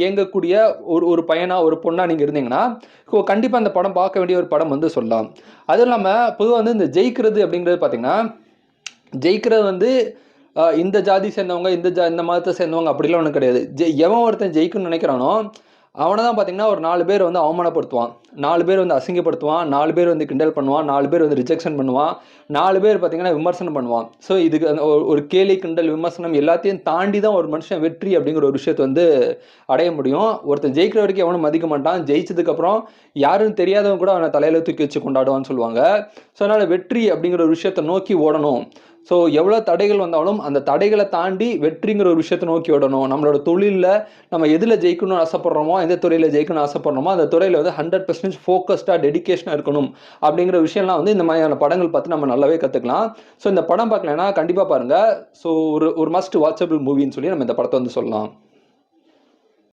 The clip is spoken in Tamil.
இயங்கக்கூடிய ஒரு ஒரு பையனாக ஒரு பொண்ணாக நீங்கள் இருந்தீங்கன்னா கண்டிப்பாக அந்த படம் பார்க்க வேண்டிய ஒரு படம் வந்து சொல்லலாம். அதுவும் இல்லாமல் பொதுவாக வந்து இந்த ஜெயிக்கிறது அப்படிங்கிறது பார்த்தீங்கன்னா ஜெயிக்கிறது வந்து இந்த ஜாதி சேர்ந்தவங்க இந்த ஜா இந்த மதத்தை சேர்ந்தவங்க அப்படிலாம் ஒன்றும் கிடையாது. ஜெ எவன் ஒருத்தன் ஜெயிக்கணும்னு நினைக்கிறானோ அவனை தான் பார்த்தீங்கன்னா ஒரு நாலு பேர் வந்து அவமானப்படுத்துவான். நாலு பேர் வந்து அசிங்கப்படுத்துவான். நாலு பேர் வந்து கிண்டல் பண்ணுவான். நாலு பேர் வந்து ரிஜெக்ஷன் பண்ணுவான். நாலு பேர் பார்த்தீங்கன்னா விமர்சனம் பண்ணுவான். ஸோ இதுக்கு அந்த ஒரு- கேலி கிண்டல் விமர்சனம் எல்லாத்தையும் தாண்டி தான் ஒரு மனுஷன் வெற்றி அப்படிங்கிற ஒரு விஷயத்தை வந்து அடைய முடியும். ஒருத்தன் ஜெயிக்கிற வரைக்கும் எவனும் மதிக்க மாட்டான். ஜெயிச்சதுக்கப்புறம் யாரும் தெரியாதவங்க கூட அவனை தலையில் தூக்கி வச்சு கொண்டாடுவான்னு சொல்லுவாங்க. ஸோ அதனால் வெற்றி அப்படிங்கிற ஒரு விஷயத்தை நோக்கி ஓடணும். ஸோ எவ்வளோ தடைகள் வந்தாலும் அந்த தடைகளை தாண்டி வெற்றிங்கிற ஒரு விஷயத்தை நோக்கி விடணும் நம்மளோட தொழிலில் நம்ம எதில் ஜெயிக்கணும்னு ஆசைப்படுறோமோ எந்த துறையில் ஜெயிக்கணும்னு ஆசைப்படுறோமோ அந்த துறையில் வந்து ஹண்ட்ரட் பர்சன்டேஜ் ஃபோக்கஸ்டாக டெடிகேஷனாக இருக்கணும். அப்படிங்கிற விஷயம்லாம் வந்து இந்த மாதிரியான படங்கள் பார்த்து நம்ம நல்லாவே கற்றுக்கலாம் ஸோ இந்த படம் பார்க்கலன்னா கண்டிப்பாக பாருங்கள் ஸோ ஒரு ஒரு மஸ்ட் வாட்சபிள் மூவின்னு சொல்லி நம்ம இந்த படத்தை வந்து சொல்லலாம்.